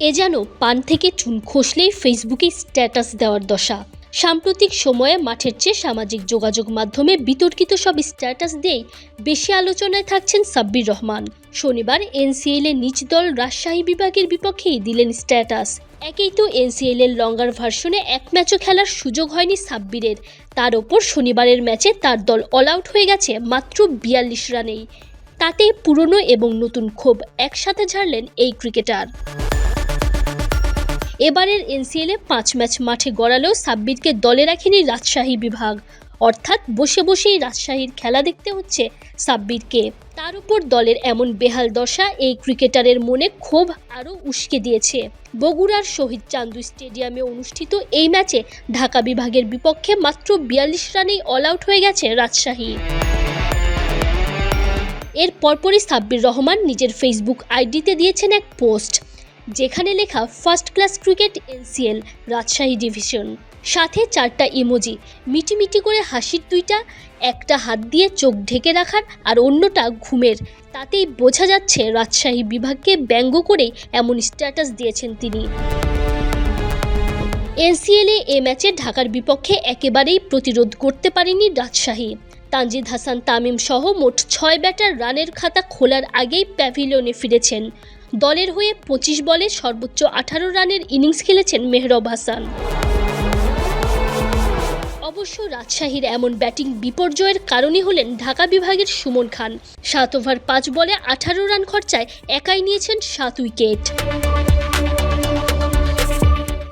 এ যেন পান থেকে চুন খসলেই ফেসবুকে স্ট্যাটাস দেওয়ার দশা। সাম্প্রতিক সময়ে মাঠের চেয়ে সামাজিক যোগাযোগ মাধ্যমে বিতর্কিত সব স্ট্যাটাস দিয়েই বেশি আলোচনায় থাকছেন সাব্বির রহমান। শনিবার এনসিএল এর নিজ দল রাজশাহী বিভাগের বিপক্ষেই দিলেন স্ট্যাটাস। একেই তো এনসিএল এর লঙ্গার ভার্সনে এক ম্যাচও খেলার সুযোগ হয়নি সাব্বিরের। তার ওপর শনিবারের ম্যাচে তার দল অল আউট হয়ে গেছে মাত্র বিয়াল্লিশ রানেই। তাতে পুরনো এবং নতুন ক্ষোভ একসাথে ঝাড়লেন এই ক্রিকেটার। এবারের এনসিএলে পাঁচ ম্যাচ মাঠে গড়ালেও সাব্বিরকে দলে রাখেনি রাজশাহী বিভাগ। অর্থাৎ বসে বসেই রাজশাহীর খেলা দেখতে হচ্ছে সাব্বিরকে। তার উপর দলের এমন বেহাল দশা এই ক্রিকেটারের মনে ক্ষোভ আরও উস্কে দিয়েছে। বগুড়ার শহীদ চান্দু স্টেডিয়ামে অনুষ্ঠিত এই ম্যাচে ঢাকা বিভাগের বিপক্ষে মাত্র বিয়াল্লিশ রানেই অল আউট হয়ে গেছে রাজশাহী। এর পরপরই সাব্বির রহমান নিজের ফেসবুক আইডিতে দিয়েছেন এক পোস্ট। যেখানে লেখা first class cricket NCL Rajshahi division. সাথে চারটা ইমোজি, মিটিমিটি করে হাসির দুইটা, একটা হাত দিয়ে চোখ ঢেকে রাখার আর অন্যটা ঘুমের। তাতেই বোঝা যাচ্ছে রাজশাহী বিভাগকে ব্যঙ্গ করে এমন স্ট্যাটাস দিয়েছেন তিনি। এনসিএলে এ ম্যাচে ঢাকার বিপক্ষে একেবারেই প্রতিরোধ করতে পারেনি রাজশাহী। তানজিদ হাসান তামিম সহ মোট ছয় ব্যাটার রানের খাতা খোলার আগেই প্যাভিলিয়নে ফিরেছেন। দলের হয়ে পঁচিশ বলে সর্বোচ্চ আঠারো রানের ইনিংস খেলেছেন মেহরব হাসান। অবশ্য রাজশাহীর এমন ব্যাটিং বিপর্যয়ের কারণই হলেন ঢাকা বিভাগের সুমন খান। সাত ওভার পাঁচ বলে আঠারো রান খরচায় একাই নিয়েছেন সাত উইকেট।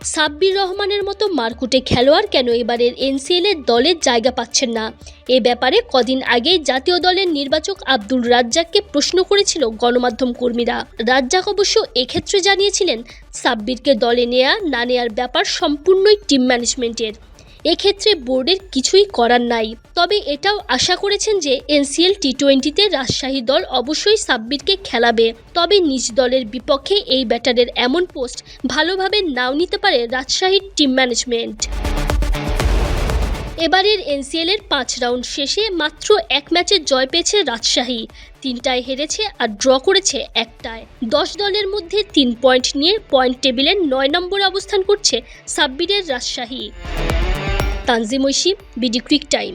সাব্বির রহমানের মতো মারকুটে খেলোয়াড় কেন এবারের এনসিএল এর দলের জায়গা পাচ্ছেন না? এ ব্যাপারে কদিন আগেই জাতীয় দলের নির্বাচক আব্দুল রাজ্জাককে প্রশ্ন করেছিল গণমাধ্যম কর্মীরা। রাজ্জাক অবশ্য এক্ষেত্রে জানিয়েছিলেন, সাব্বিরকে দলে নেয়া, না নেয়ার ব্যাপার সম্পূর্ণই টিম ম্যানেজমেন্টের। এক্ষেত্রে বোর্ডের কিছুই করার নাই। তবে এটাও আশা করেছেন যে এনসিএল টি টোয়েন্টিতে রাজশাহী দল অবশ্যই সাব্বিরকে খেলাবে। তবে নিজ দলের বিপক্ষে এই ব্যাটারের এমন পোস্ট ভালোভাবে নাও নিতে পারে রাজশাহীর টিম ম্যানেজমেন্ট। এবারের এনসিএল এর পাঁচ রাউন্ড শেষে মাত্র এক ম্যাচে জয় পেয়েছে রাজশাহী। তিনটায় হেরেছে আর ড্র করেছে একটায়। দশ দলের মধ্যে তিন পয়েন্ট নিয়ে পয়েন্ট টেবিলের নয় নম্বরে অবস্থান করছে সাব্বিরের Rajshahi. Tanzim Oishi BD cric time.